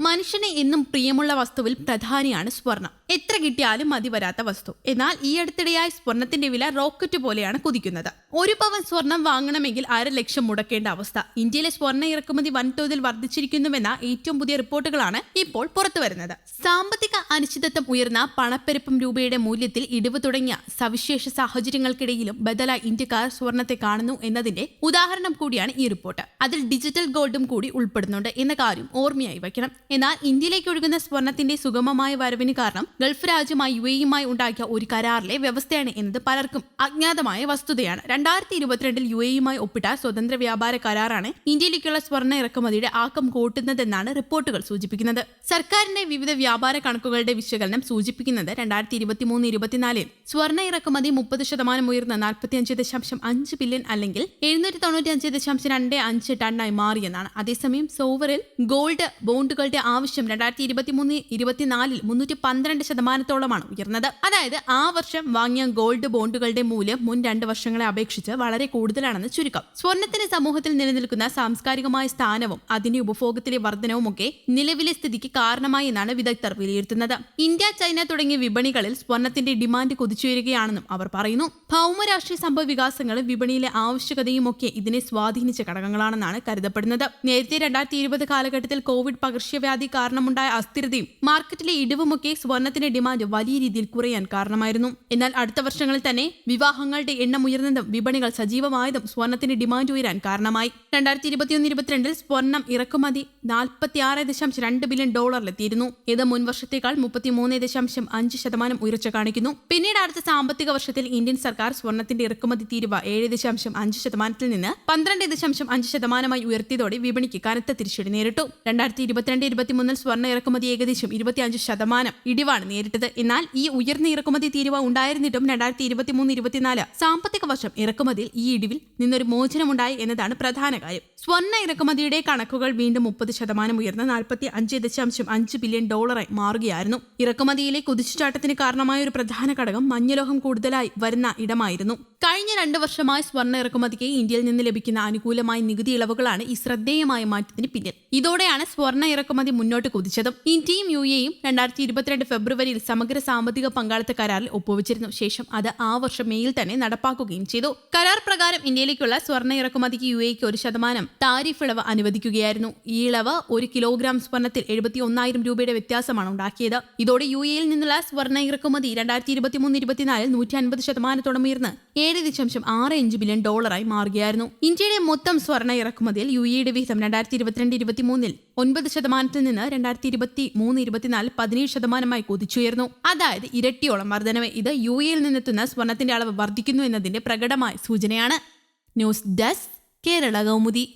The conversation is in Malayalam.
മനുഷ്യന് എന്നും പ്രിയമുള്ള വസ്തുവിൽ പ്രധാനിയാണ് സ്വർണം. എത്ര കിട്ടിയാലും മതി വരാത്ത വസ്തു. എന്നാൽ ഈ അടുത്തിടെയായി സ്വർണത്തിന്റെ വില റോക്കറ്റ് പോലെയാണ് കുതിക്കുന്നത്. ഒരു പവൻ സ്വർണം വാങ്ങണമെങ്കിൽ അര ലക്ഷം മുടക്കേണ്ട അവസ്ഥ. ഇന്ത്യയിലെ സ്വർണ ഇറക്കുമതി വൻതോതിൽ വർദ്ധിച്ചിരിക്കുന്നുവെന്ന ഏറ്റവും പുതിയ റിപ്പോർട്ടുകളാണ് ഇപ്പോൾ പുറത്തുവരുന്നത് സാമ്പത്തിക അനിശ്ചിതത്വം ഉയർന്ന പണപ്പെരുപ്പം രൂപയുടെ മൂല്യത്തിൽ ഇടിവ് തുടങ്ങിയ സവിശേഷ സാഹചര്യങ്ങൾക്കിടയിലും ബദലായി ഇന്ത്യക്കാർ സ്വർണത്തെ കാണുന്നു എന്നതിന്റെ ഉദാഹരണം കൂടിയാണ് ഈ റിപ്പോർട്ട്. അതിൽ ഡിജിറ്റൽ ഗോൾഡും കൂടി ഉൾപ്പെടുന്നുണ്ട് എന്ന കാര്യം ഓർമ്മയായി വയ്ക്കണം. എന്നാൽ ഇന്ത്യയിലേക്ക് ഒഴുകുന്ന സ്വർണത്തിന്റെ സുഗമമായ വരവിന് കാരണം ഗൾഫ് രാജ്യമായി യു എയുമായി ഉണ്ടാക്കിയ ഒരു കരാറിലെ വ്യവസ്ഥയാണ് എന്നത് പലർക്കും അജ്ഞാതമായ വസ്തുതയാണ്. രണ്ടായിരത്തി ഇരുപത്തിരണ്ടിൽ യു എയുമായി ഒപ്പിട്ട സ്വതന്ത്ര വ്യാപാര കരാറാണ് ഇന്ത്യയിലേക്കുള്ള സ്വർണ ഇറക്കുമതിയുടെ ആക്കം കൂട്ടുന്നതെന്നാണ് റിപ്പോർട്ടുകൾ സൂചിപ്പിക്കുന്നത്. സർക്കാരിന്റെ വിവിധ വ്യാപാര കണക്കുകളുടെ വിശകലനം സൂചിപ്പിക്കുന്നത് രണ്ടായിരത്തി ഇരുപത്തിമൂന്ന് ഇരുപത്തിനാലിൽ. സ്വർണ ഇറക്കുമതി മുപ്പത് ശതമാനം ഉയർന്ന നാൽപ്പത്തിയഞ്ച് ദശാംശം അഞ്ച് ബില്യൺ അല്ലെങ്കിൽ എഴുന്നൂറ്റി തൊണ്ണൂറ്റി അഞ്ച് ദശാംശം രണ്ട് അഞ്ച് ടണ്ണായി മാറിയെന്നാണ്. അതേസമയം സോവറിൽ ഗോൾഡ് ബോണ്ടുകളുടെ ആവശ്യം രണ്ടായിരത്തി ഇരുപത്തിമൂന്ന് ഇരുപത്തിനാലിൽ മുന്നൂറ്റി പന്ത്രണ്ട് ശതമാനത്തോളമാണ് ഉയർന്നത്. അതായത് ആ വർഷം വാങ്ങിയ ഗോൾഡ് ബോണ്ടുകളുടെ മൂല്യം മുൻ രണ്ട് വർഷങ്ങളെ അപേക്ഷിച്ച് വളരെ കൂടുതലാണെന്ന് ചുരുക്കം. സ്വർണത്തിന് സമൂഹത്തിൽ നിലനിൽക്കുന്ന സാംസ്കാരികമായ സ്ഥാനവും അതിന്റെ ഉപഭോഗത്തിലെ വർധനവും ഒക്കെ നിലവിലെ സ്ഥിതിക്ക് കാരണമായി എന്നാണ് വിദഗ്ധർ വിലയിരുത്തുന്നത്. ഇന്ത്യ ചൈന തുടങ്ങിയ വിപണികളിൽ സ്വർണത്തിന്റെ ഡിമാൻഡ് കുതിച്ചുയരുകയാണെന്നും അവർ പറയുന്നു. ഭൗമരാഷ്ട്രീയ സംഭവ വികാസങ്ങളും വിപണിയിലെ ആവശ്യകതയും ഒക്കെ ഇതിനെ സ്വാധീനിച്ച ഘടകങ്ങളാണെന്നാണ് കരുതപ്പെടുന്നത്. നേരത്തെ രണ്ടായിരത്തി ഇരുപത് കാലഘട്ടത്തിൽ കോവിഡ് പകർച്ചവ്യാധി കാരണമുണ്ടായ അസ്ഥിരതയും മാർക്കറ്റിലെ ഇടിവുമൊക്കെ സ്വർണത്തിന്റെ ഡിമാൻഡ് വലിയ രീതിയിൽ കുറയാൻ കാരണമായിരുന്നു. എന്നാൽ അടുത്ത വർഷങ്ങളിൽ തന്നെ വിവാഹങ്ങളുടെ എണ്ണം ഉയർന്നതും വിപണികൾ സജീവമായതും സ്വർണത്തിന്റെ ഡിമാൻഡ് ഉയരാൻ കാരണമായി. രണ്ടായിരത്തി ഇരുപത്തിയൊന്ന് ഇരുപത്തിരണ്ടിൽ സ്വർണം ഇറക്കുമതി നാൽപ്പത്തി ആറ് ദശാംശം രണ്ട് ബില്യൺ ഡോളറിലെത്തിയിരുന്നു. ഇത് മുൻവർഷത്തേക്കാൾ മുപ്പത്തിമൂന്ന് ദശാംശം അഞ്ച് ശതമാനം ഉയർച്ച കാണിക്കുന്നു. പിന്നീട് അടുത്ത സാമ്പത്തിക വർഷത്തിൽ ഇന്ത്യൻ സർക്കാർ സ്വർണത്തിന്റെ ഇറക്കുമതി തീരുവ ഏഴ് ദശാംശം അഞ്ച് ശതമാനത്തിൽ നിന്ന് പന്ത്രണ്ട് ദശാംശം അഞ്ച് ശതമാനമായി ഉയർത്തിയതോടെ വിപണിക്ക് കനത്ത തിരിച്ചടി നേരിട്ടു. രണ്ടായിരത്തി ഇരുപത്തിരണ്ട് ഇരുപത്തിമൂന്നിൽ സ്വർണ ഇറക്കുമതി ഏകദേശം ഇരുപത്തിയഞ്ച് ശതമാനം ഇടിവാണ് നേരിട്ടത്. എന്നാൽ ഈ ഉയർന്ന ഇറക്കുമതി തീരുവ ഉണ്ടായിരുന്നിട്ടും രണ്ടായിരത്തി ഇരുപത്തിമൂന്ന് ഇരുപത്തിനാല് സാമ്പത്തിക വർഷം ഇറക്കുമതിയിൽ ഈ ഇടിവിൽ നിന്നൊരു മോചനമുണ്ടായി എന്നതാണ് പ്രധാന കാര്യം. സ്വർണ ഇറക്കുമതിയുടെ കണക്കുകൾ വീണ്ടും മുപ്പത് ശതമാനം ഉയർന്ന് നാൽപ്പത്തി അഞ്ച് ദശാംശം അഞ്ച് ബില്യൺ ഡോളറായി മാറുകയായിരുന്നു. ഇറക്കുമതിയിലെ കുതിച്ചുചാട്ടത്തിന് കാരണമായ ഒരു പ്രധാന ഘടകം മഞ്ഞലോഹം കൂടുതലായി വരുന്ന ഇടമായിരുന്നു. കഴിഞ്ഞ രണ്ട് വർഷമായി സ്വർണ ഇറക്കുമതിക്ക് ഇന്ത്യയിൽ നിന്ന് ലഭിക്കുന്ന അനുകൂലമായ നികുതി ഇളവുകളാണ് ഈ ശ്രദ്ധേയമായ മാറ്റത്തിന് പിന്നിൽ. ഇതോടെയാണ് സ്വർണ ഇറക്കുമതി മുന്നോട്ട് കുതിച്ചതും. ഇന്ത്യയും യു എയും രണ്ടായിരത്തി ഇരുപത്തിരണ്ട് ഫെബ്രുവരിയിൽ സമഗ്ര സാമ്പത്തിക പങ്കാളിത്ത കരാറിൽ ഒപ്പുവച്ചിരുന്നു. ശേഷം അത് ആ വർഷം മെയിൽ തന്നെ നടപ്പാക്കുകയും ചെയ്തു. കരാർ പ്രകാരം ഇന്ത്യയിലേക്കുള്ള സ്വർണ ഇറക്കുമതിക്ക് യു എക്ക് ഒരു ശതമാനം താരിഫ് ഇളവ് അനുവദിക്കുകയായിരുന്നു. ഈ ഇളവ് ഒരു കിലോഗ്രാം സ്വർണത്തിൽ എഴുപത്തി ഒന്നായിരം രൂപയുടെ വ്യത്യാസമാണ് ഉണ്ടാക്കിയത്. ഇതോടെ യു എയിൽ നിന്നുള്ള സ്വർണ ഇറക്കുമതി രണ്ടായിരത്തി ഇരുപത്തിമൂന്ന് ഇരുപത്തിനാലിൽ നൂറ്റി അൻപത് ശതമാനത്തോളം ഉയർന്ന് ഏഴ് ദശാംശം ആറ് അഞ്ച് ബില്യൺ ഡോളറായി മാറുകയായിരുന്നു. ഇന്ത്യയുടെ മൊത്തം സ്വർണ ഇറക്കുമതിയിൽ യു എയുടെ വിഹിതം രണ്ടായിരത്തി ഇരുപത്തിരണ്ട് ഇരുപത്തിമൂന്നിൽ ഒൻപത് ശതമാനത്തിൽ നിന്ന് രണ്ടായിരത്തി ഇരുപത്തി മൂന്ന് ഇരുപത്തിനാല് പതിനേഴ് ശതമാനമായി കുതിച്ചുയർന്നു അതായത് ഇരട്ടിയോളം വർധനവ് ഇത് യു എയിൽ നിന്നെത്തുന്ന സ്വർണത്തിന്റെ അളവ് വർദ്ധിക്കുന്നു എന്നതിന്റെ പ്രകടമായ സൂചനയാണ്. News desk Kerala Kaumudi.